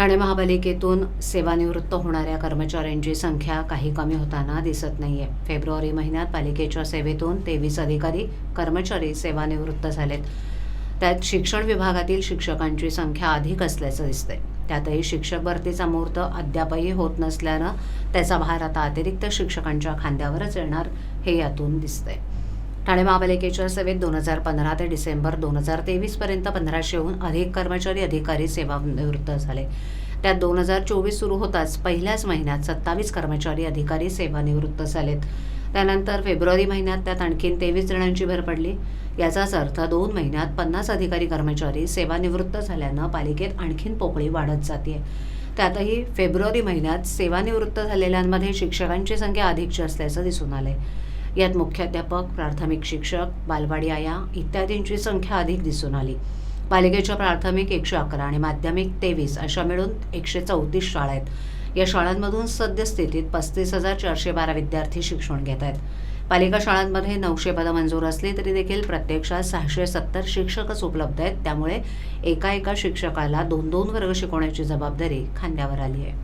ठाणे महापालिकेतून सेवानिवृत्त होणाऱ्या कर्मचाऱ्यांची संख्या काही कमी होताना दिसत नाहीये. फेब्रुवारी महिन्यात पालिकेच्या सेवेतून तेवीस अधिकारी कर्मचारी सेवानिवृत्त झालेत. त्यात शिक्षण विभागातील शिक्षकांची संख्या अधिक असल्याचं दिसतंय. त्यातही शिक्षक भरतीचा मुहूर्त अद्यापही होत नसल्यानं त्याचा भार आता अतिरिक्त शिक्षकांच्या खांद्यावरच येणार हे यातून दिसतंय. ठाणे महापालिकेच्या सेवेत दोन हजार पंधरा ते डिसेंबर दोन हजार तेवीसपर्यंत पंधराशेहून अधिक कर्मचारी अधिकारी सेवानिवृत्त झाले. त्यात दोन हजार चोवीस सुरू होताच पहिल्याच महिन्यात सत्तावीस कर्मचारी अधिकारी सेवानिवृत्त झालेत. त्यानंतर फेब्रुवारी महिन्यात त्यात आणखीन तेवीस जणांची भर पडली. याचाच अर्थ दोन महिन्यात पन्नास अधिकारी कर्मचारी सेवानिवृत्त झाल्यानं पालिकेत आणखीन पोकळी वाढत जाते त्यातही फेब्रुवारी महिन्यात सेवानिवृत्त झालेल्यांमध्ये शिक्षकांची संख्या अधिकची असल्याचं दिसून आलंय. यात मुख्याध्यापक प्राथमिक शिक्षक बालवाडी आया इत्यादींची संख्या अधिक दिसून आली. पालिकेच्या प्राथमिक एकशे अकरा आणि माध्यमिक तेवीस अशा मिळून एकशे चौतीस शाळा आहेत. या शाळांमधून सद्यस्थितीत पस्तीस हजार चारशे बारा विद्यार्थी शिक्षण घेत आहेत. पालिका शाळांमध्ये नऊशे पदं मंजूर असली तरी देखील प्रत्यक्षात सहाशे सत्तर शिक्षकच उपलब्ध आहेत. त्यामुळे एका एका शिक्षकाला दोन दोन वर्ग शिकवण्याची जबाबदारी खांद्यावर आली आहे.